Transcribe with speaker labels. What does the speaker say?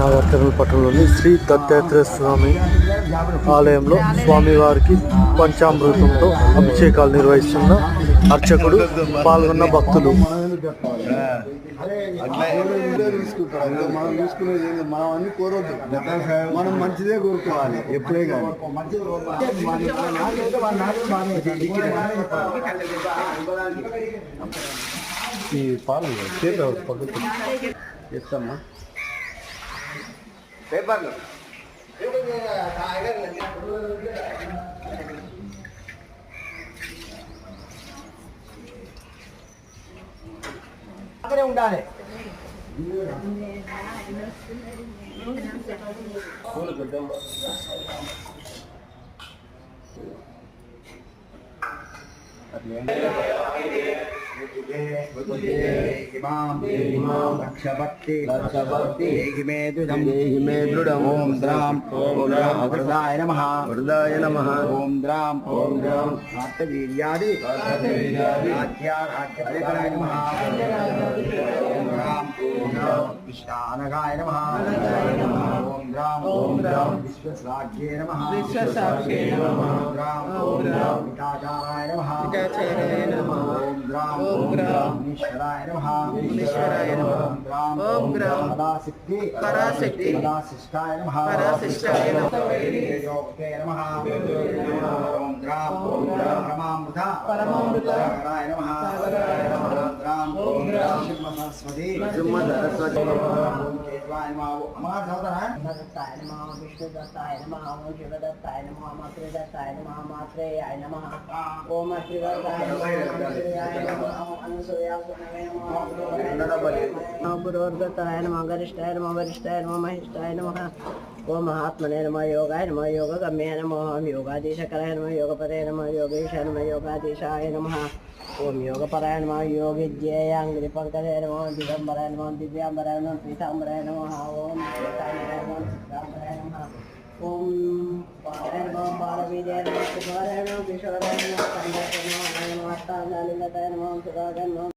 Speaker 1: నాగర్కర్నూలు పట్టణంలోని శ్రీ దత్తాత్రేయ స్వామి ఆలయంలో స్వామివారికి పంచామృతంతో అభిషేకాలు నిర్వహిస్తున్న అర్చకుడు పాల్గొన్న భక్తులు.
Speaker 2: తీసుకుంటారు మనం తీసుకునేది కోరొద్దు మనం మంచిదే కోరుకోవాలి ఎప్పుడే కానీ.
Speaker 1: ఈ పాలన చేత పక్కకు.
Speaker 2: చెప్తామ్మా
Speaker 3: అక్కడే ఉండాలి లక్షభక్తి దేహి మే దృఢం
Speaker 2: దేహి మే దృఢం.
Speaker 3: ఓం ద్రాం ఓం ద్రాం వృదాయ నమ
Speaker 2: వరదాయ నమః
Speaker 3: ఓం ద్రాం
Speaker 2: ఓం ద్రాం
Speaker 3: కార్తవీర్యాది రాజ్యారాజ్యఫలకరాయ నమ ఓం ద్రాం ఓం ద్రాం కృష్ణానగాయ నమ ఓం ద్రాం ఓం ద్రాం విశ్వసాఖ్యే నమ విశ్వసాఖ్యే నమ ఓం ద్రాం ఓం ద్రాం వికాచారాయ నమ వికాచారాయ నమ ఓం ద్రాం ఓం ద్రాం ఈశ్వరాయ నమ ఈశ్వరాయ నమ ఓం ద్రాం ఓం ద్రాం పరాశక్తి పరాశక్తి పరాశిష్టాయ నమ పరాశిష్టాయ నమ యోగే నమ ఓం ద్రాం ఓం ద్రాం పరమామృత పరమామృత సాగరాయ నమ సాగరాయ నమ ఓం ద్రాం ఓం ద్రాం సింహ సరస్వతి
Speaker 2: సింహ సరస్వతి.
Speaker 3: ఓం కేశవాయ నమ అమ్మా చదువుతారా
Speaker 4: దత్తాయ నమః విష్ణుదత్తాయ నమః ఓం శివదత్తాయ నమః మాతృదత్తాయ నమః మాత్రేయాయ నమః ఓం అశ్రీవర్గాయ నమః అనసూయాయ నమః అనసూయాసునవే నమః గురోర్గతాయ నమః గరిష్టాయ నమః వరిష్టాయ నమః మహిష్టాయ నమః ఓం మహాత్మనే నమః యోగాయ నమః యోగగమ్యాయ నమః ఓం యోగాధీశకరాయ నమః యోగపదే నమః యోగేశాయ నమః యోగాధీశాయ నమః ఓం యోగపరాయ నమః యోగిజ్యేయాంగ్రి పంకజాయ నమః దిగంబరాయ నమః దివ్యాంబరాయ నమః పీతాంబరాయ నమః ఓం శ్వేతాంబరాయ నమః చిత్రాంబరాయ నమః ఓం బాలాయ నమః బాలవీర్యాయ నమః